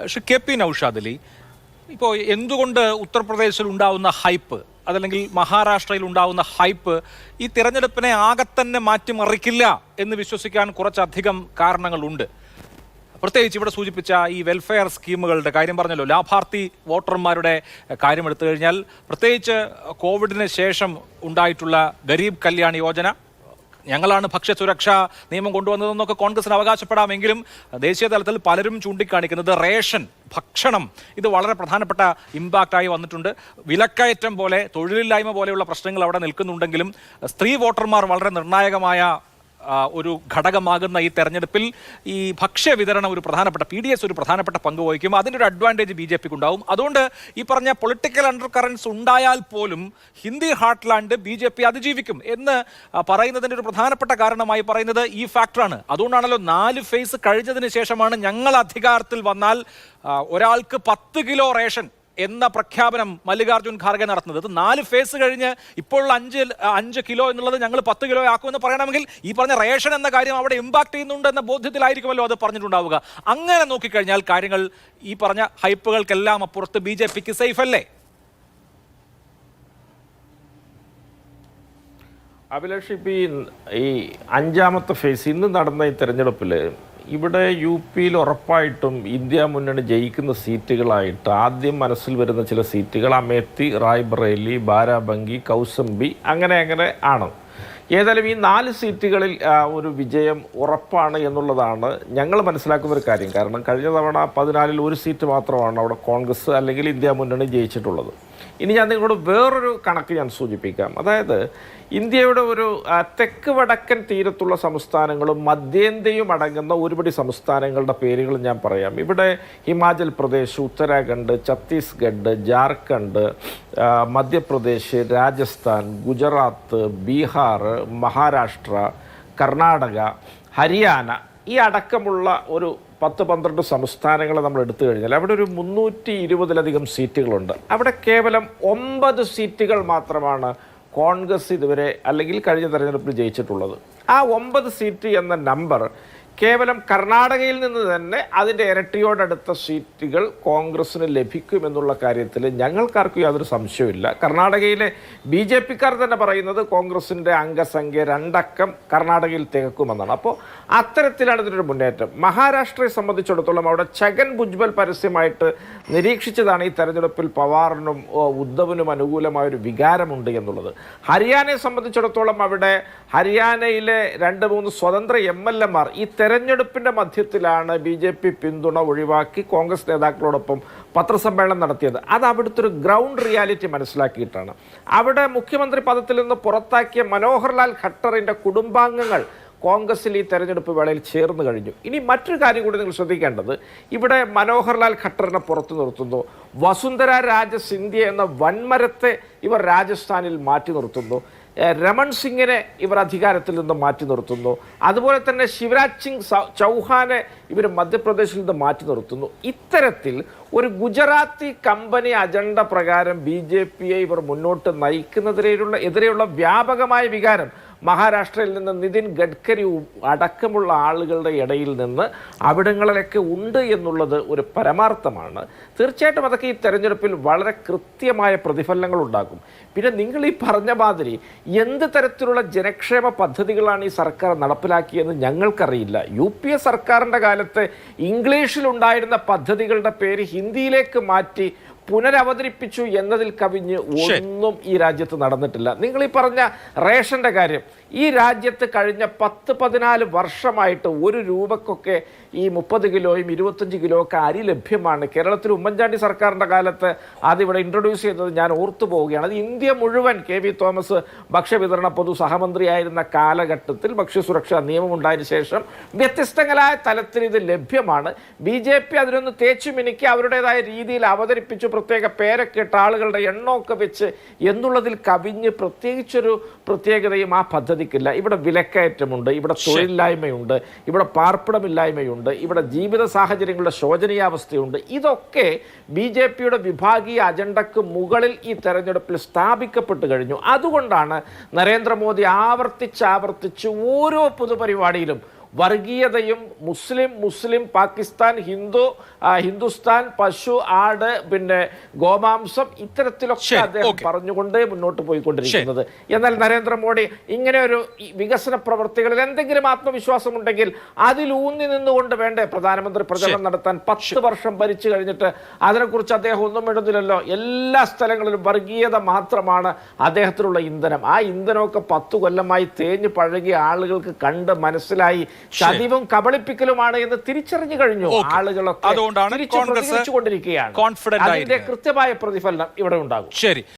പക്ഷെ K P Naushad Ali ഇപ്പോൾ എന്തുകൊണ്ട് ഉത്തർപ്രദേശിൽ ഉണ്ടാവുന്ന ഹൈപ്പ് അതല്ലെങ്കിൽ മഹാരാഷ്ട്രയിൽ ഉണ്ടാവുന്ന ഹൈപ്പ് ഈ തിരഞ്ഞെടുപ്പിനെ ആകെ തന്നെ മാറ്റിമറിക്കില്ല എന്ന് വിശ്വസിക്കാൻ കുറച്ചധികം കാരണങ്ങളുണ്ട്. പ്രത്യേകിച്ച് ഇവിടെ സൂചിപ്പിച്ച ഈ വെൽഫെയർ സ്കീമുകളുടെ കാര്യം പറഞ്ഞല്ലോ ലാഭാർത്ഥി വോട്ടർമാരുടെ കാര്യം എടുത്തു കഴിഞ്ഞാൽ പ്രത്യേകിച്ച് കോവിഡിന് ശേഷം ഉണ്ടായിട്ടുള്ള ഗരീബ് കല്യാൺ യോജന ഞങ്ങളാണ് ഭക്ഷ്യസുരക്ഷാ നിയമം കൊണ്ടുവന്നതെന്നൊക്കെ കോൺഗ്രസിന് അവകാശപ്പെടാമെങ്കിലും ദേശീയ തലത്തിൽ പലരും ചൂണ്ടിക്കാണിക്കുന്നത് റേഷൻ ഭക്ഷണം. ഇത് വളരെ പ്രധാനപ്പെട്ട ഇമ്പാക്റ്റായി വന്നിട്ടുണ്ട്. വിലക്കയറ്റം പോലെ തൊഴിലില്ലായ്മ പോലെയുള്ള പ്രശ്നങ്ങൾ അവിടെ നിൽക്കുന്നുണ്ടെങ്കിലും സ്ത്രീ വോട്ടർമാർ വളരെ നിർണായകമായ ഒരു ഘടകമാകുന്ന ഈ തെരഞ്ഞെടുപ്പിൽ ഈ ഭക്ഷ്യ വിതരണം ഒരു പ്രധാനപ്പെട്ട പി ഡി എസ് ഒരു പ്രധാനപ്പെട്ട പങ്ക് വഹിക്കും. അതിന്റെ ഒരു അഡ്വാന്റേജ് ബി ജെ പിക്ക് ഉണ്ടാവും അതുകൊണ്ട് ഈ പറഞ്ഞ പൊളിറ്റിക്കൽ അണ്ടർ കറൻസ് ഉണ്ടായാൽ പോലും Hindi heartland B J P അതിജീവിക്കും എന്ന് പറയുന്നതിന്റെ ഒരു പ്രധാനപ്പെട്ട കാരണമായി പറയുന്നത് ഈ ഫാക്ടറാണ് അതുകൊണ്ടാണല്ലോ നാല് ഫേസ് കഴിഞ്ഞതിന് ശേഷമാണ് ഞങ്ങൾ അധികാരത്തിൽ വന്നാൽ ഒരാൾക്ക് പത്ത് കിലോ റേഷൻ എന്ന പ്രഖ്യാപനം മല്ലികാർജുൻ ഖാർഗെ നടത്തുന്നത്. അത് നാല് ഫേസ് കഴിഞ്ഞ് ഇപ്പോഴുള്ള അഞ്ച് അഞ്ച് കിലോ എന്നുള്ളത് ഞങ്ങൾ പത്ത് കിലോ ആക്കുമെന്ന് പറയണമെങ്കിൽ ഈ പറഞ്ഞ റേഷൻ എന്ന കാര്യം അവിടെ ഇമ്പാക്ട് ചെയ്യുന്നുണ്ട് എന്ന ബോധ്യത്തിലായിരിക്കുമല്ലോ അത് പറഞ്ഞിട്ടുണ്ടാവുക. അങ്ങനെ നോക്കിക്കഴിഞ്ഞാൽ കാര്യങ്ങൾ ഈ പറഞ്ഞ ഹൈപ്പുകൾക്കെല്ലാം അപ്പുറത്ത് ബി ജെ പിക്ക് സേഫ് അല്ലേ? അഭിലാഷ് ഇപ്പം ഈ അഞ്ചാമത്തെ ഫേസ് ഇന്ന് നടന്ന ഈ തെരഞ്ഞെടുപ്പിൽ ഇവിടെ യു പിയിൽ ഉറപ്പായിട്ടും ഇന്ത്യ മുന്നണി ജയിക്കുന്ന സീറ്റുകളായിട്ട് ആദ്യം മനസ്സിൽ വരുന്ന ചില സീറ്റുകൾ അമേത്തി റായ്ബറേലി ബാരാബങ്കി കൗസംബി അങ്ങനെ അങ്ങനെ ആണ്. ഏതായാലും ഈ നാല് സീറ്റുകളിൽ ഒരു വിജയം ഉറപ്പാണ് എന്നുള്ളതാണ് ഞങ്ങൾ മനസ്സിലാക്കുന്ന ഒരു കാര്യം. കാരണം കഴിഞ്ഞ തവണ പതിനാലിൽ ഒരു സീറ്റ് മാത്രമാണ് അവിടെ കോൺഗ്രസ് അല്ലെങ്കിൽ ഇന്ത്യ മുന്നണി ജയിച്ചിട്ടുള്ളത്. ഇനി ഞാൻ നിങ്ങളോട് വേറൊരു കണക്ക് ഞാൻ സൂചിപ്പിക്കാം. അതായത് ഇന്ത്യയുടെ ഒരു തെക്ക് വടക്കൻ തീരത്തുള്ള സംസ്ഥാനങ്ങളും മധ്യേന്ത്യയും അടങ്ങുന്ന ഒരുപടി സംസ്ഥാനങ്ങളുടെ പേരുകൾ ഞാൻ പറയാം. ഇവിടെ ഹിമാചൽ പ്രദേശ് ഉത്തരാഖണ്ഡ് ഛത്തീസ്ഗഡ് ജാർഖണ്ഡ് മധ്യപ്രദേശ് രാജസ്ഥാൻ ഗുജറാത്ത് ബീഹാർ മഹാരാഷ്ട്ര കർണാടക ഹരിയാന ഈ അടക്കമുള്ള ഒരു പത്ത് പന്ത്രണ്ട് സംസ്ഥാനങ്ങൾ നമ്മൾ എടുത്തു കഴിഞ്ഞാൽ അവിടെ ഒരു മുന്നൂറ്റി ഇരുപതിലധികം സീറ്റുകളുണ്ട്. അവിടെ കേവലം ഒമ്പത് സീറ്റുകൾ മാത്രമാണ് കോൺഗ്രസ് ഇതുവരെ അല്ലെങ്കിൽ കഴിഞ്ഞ തെരഞ്ഞെടുപ്പിൽ ജയിച്ചിട്ടുള്ളത്. ആ ഒമ്പത് സീറ്റ് എന്ന നമ്പർ കേവലം കർണാടകയിൽ നിന്ന് തന്നെ അതിന്റെ ഇരട്ടിയോടടുത്ത സീറ്റുകൾ കോൺഗ്രസിന് ലഭിക്കുമെന്നുള്ള കാര്യത്തിൽ ഞങ്ങൾക്കാർക്കും യാതൊരു സംശയമില്ല കർണാടകയിലെ ബി ജെ പിക്കാർ തന്നെ പറയുന്നത് കോൺഗ്രസിന്റെ അംഗസംഖ്യ രണ്ടക്കം കർണാടകയിൽ തികക്കുമെന്നാണ്. അപ്പോൾ അത്തരത്തിലാണ് ഇതിനൊരു മുന്നേറ്റം. മഹാരാഷ്ട്രയെ സംബന്ധിച്ചിടത്തോളം അവിടെ ഛഗൻ ഭുജ്ബൽ പരസ്യമായിട്ട് നിരീക്ഷിച്ചതാണ് ഈ തെരഞ്ഞെടുപ്പിൽ പവാറിനും ഉദ്ധവിനും അനുകൂലമായ ഒരു വികാരമുണ്ട് എന്നുള്ളത്. ഹരിയാനയെ സംബന്ധിച്ചിടത്തോളം അവിടെ ഹരിയാനയിലെ രണ്ട് മൂന്ന് സ്വതന്ത്ര എം എൽ എമാർ ഈ തെരഞ്ഞെടുപ്പിന്റെ മധ്യത്തിലാണ് ബി ജെ പി പിന്തുണ ഒഴിവാക്കി കോൺഗ്രസ് നേതാക്കളോടൊപ്പം പത്രസമ്മേളനം നടത്തിയത്. അത് അവിടുത്തെ ഒരു ഗ്രൗണ്ട് റിയാലിറ്റി മനസ്സിലാക്കിയിട്ടാണ്. അവിടെ മുഖ്യമന്ത്രി പദത്തിൽ നിന്ന് പുറത്താക്കിയ മനോഹർലാൽ ഖട്ടറിന്റെ കുടുംബാംഗങ്ങൾ കോൺഗ്രസിൽ ഈ തെരഞ്ഞെടുപ്പ് വേളയിൽ ചേർന്ന് കഴിഞ്ഞു. ഇനി മറ്റൊരു കാര്യം കൂടി നിങ്ങൾ ശ്രദ്ധിക്കേണ്ടത് ഇവിടെ മനോഹർലാൽ ഖട്ടറിനെ പുറത്തു നിർത്തുന്നു. വസുന്ധര രാജ സിന്ധ്യ എന്ന വൻമരത്തെ ഇവർ രാജസ്ഥാനിൽ മാറ്റി നിർത്തുന്നു. രമൺ സിംഗിനെ ഇവർ അധികാരത്തിൽ നിന്ന് മാറ്റി നിർത്തുന്നു. അതുപോലെ തന്നെ ശിവരാജ് സിംഗ് ചൗഹാനെ ഇവർ മധ്യപ്രദേശിൽ നിന്ന് മാറ്റി നിർത്തുന്നു. ഇത്തരത്തിൽ ഒരു ഗുജറാത്തി കമ്പനി അജണ്ട പ്രകാരം ബി ജെ പിയെ ഇവർ മുന്നോട്ട് നയിക്കുന്നതിനെയുള്ള എതിരെയുള്ള വ്യാപകമായ വികാരം മഹാരാഷ്ട്രയിൽ നിന്ന് നിതിൻ ഗഡ്കരി അടക്കമുള്ള ആളുകളുടെ ഇടയിൽ നിന്ന് അവിടങ്ങളിലൊക്കെ ഉണ്ട് എന്നുള്ളത് ഒരു പരമാർത്ഥമാണ്. തീർച്ചയായിട്ടും അതൊക്കെ ഈ തെരഞ്ഞെടുപ്പിൽ വളരെ കൃത്യമായ പ്രതിഫലനങ്ങൾ ഉണ്ടാക്കും. പിന്നെ നിങ്ങൾ ഈ പറഞ്ഞ മാതിരി എന്ത് തരത്തിലുള്ള ജനക്ഷേമ പദ്ധതികളാണ് ഈ സർക്കാർ നടപ്പിലാക്കിയെന്ന് ഞങ്ങൾക്കറിയില്ല. യു പി എ സർക്കാരിന്റെ കാലത്ത് ഇംഗ്ലീഷിലുണ്ടായിരുന്ന പദ്ധതികളുടെ പേര് ഹിന്ദിയിലേക്ക് മാറ്റി പുനരവതരിപ്പിച്ചു എന്നതിൽ കവിഞ്ഞ് ഒന്നും ഈ രാജ്യത്ത് നടന്നിട്ടില്ല. നിങ്ങൾ ഈ പറഞ്ഞ റേഷന്റെ കാര്യം ഈ രാജ്യത്ത് കഴിഞ്ഞ പത്ത് പതിനാല് വർഷമായിട്ട് ഒരു രൂപക്കൊക്കെ ഈ മുപ്പത് കിലോയും ഇരുപത്തഞ്ച് കിലോ ഒക്കെ അരി ലഭ്യമാണ്. കേരളത്തിൽ ഉമ്മൻചാണ്ടി സർക്കാരിന്റെ കാലത്ത് അതിവിടെ ഇൻട്രൊഡ്യൂസ് ചെയ്തത് ഞാൻ ഓർത്തു പോവുകയാണ്. അത് ഇന്ത്യ മുഴുവൻ കെ വി തോമസ് ഭക്ഷ്യവിതരണ പൊതു സഹമന്ത്രിയായിരുന്ന കാലഘട്ടത്തിൽ ഭക്ഷ്യസുരക്ഷാ നിയമം ഉണ്ടായതിനു ശേഷം വ്യത്യസ്തങ്ങളായ തലത്തിൽ ഇത് ലഭ്യമാണ്. ബി ജെ പി അതിനൊന്ന് തേച്ചു മിനുക്കി അവരുടേതായ രീതിയിൽ അവതരിപ്പിച്ചു പ്രത്യേക പേരൊക്കെ ഇട്ട ആളുകളുടെ എണ്ണമൊക്കെ വെച്ച് എന്നുള്ളതിൽ കവിഞ്ഞ് പ്രത്യേകിച്ചൊരു പ്രത്യേകതയും ആ പദ്ധതിക്കില്ല. ഇവിടെ വിലക്കയറ്റമുണ്ട് ഇവിടെ തൊഴിലില്ലായ്മയുണ്ട് ഇവിടെ പാർപ്പിടമില്ലായ്മയുണ്ട് ഇവിടെ ജീവിത സാഹചര്യങ്ങളുടെ ശോചനീയാവസ്ഥയുണ്ട്. ഇതൊക്കെ ബി ജെ പിയുടെ വിഭാഗീയ അജണ്ടക്ക് മുകളിൽ ഈ തെരഞ്ഞെടുപ്പിൽ സ്ഥാപിക്കപ്പെട്ടു കഴിഞ്ഞു. അതുകൊണ്ടാണ് നരേന്ദ്രമോദി ആവർത്തിച്ചാവർത്തിച്ച് ആവർത്തിച്ച് ഓരോ പൊതുപരിപാടിയിലും വർഗീയതയും മുസ്ലിം മുസ്ലിം പാകിസ്ഥാൻ ഹിന്ദു ഹിന്ദുസ്ഥാൻ പശു ആട് പിന്നെ ഗോമാംസം ഇത്തരത്തിലൊക്കെ അദ്ദേഹം പറഞ്ഞുകൊണ്ട് പറഞ്ഞുകൊണ്ടേ മുന്നോട്ട് പോയിക്കൊണ്ടിരിക്കുന്നത്. എന്നാൽ നരേന്ദ്രമോദി ഇങ്ങനെ ഒരു വികസന പ്രവർത്തികളിൽ എന്തെങ്കിലും ആത്മവിശ്വാസം ഉണ്ടെങ്കിൽ അതിലൂന്നി നിന്നുകൊണ്ട് വേണ്ടേ പ്രധാനമന്ത്രി പ്രചരണം നടത്താൻ? പത്ത് വർഷം ഭരിച്ചു കഴിഞ്ഞിട്ട് അതിനെക്കുറിച്ച് അദ്ദേഹം ഒന്നും ഇടുന്നില്ലല്ലോ എല്ലാ സ്ഥലങ്ങളിലും വർഗീയത മാത്രമാണ് അദ്ദേഹത്തിനുള്ള ഇന്ധനം. ആ ഇന്ധനമൊക്കെ പത്തു കൊല്ലമായി തേഞ്ഞ് പഴകിയ ആളുകൾക്ക് കണ്ട് മനസ്സിലായി ചതിവും കബളിപ്പിക്കലുമാണ് എന്ന് തിരിച്ചറിഞ്ഞു കഴിഞ്ഞു ആളുകളൊക്കെ അതുകൊണ്ടാണ് കോൺഗ്രസ് അതിന്റെ. കൃത്യമായ പ്രതിഫലനം ഇവിടെ ഉണ്ടാകും. ശരി.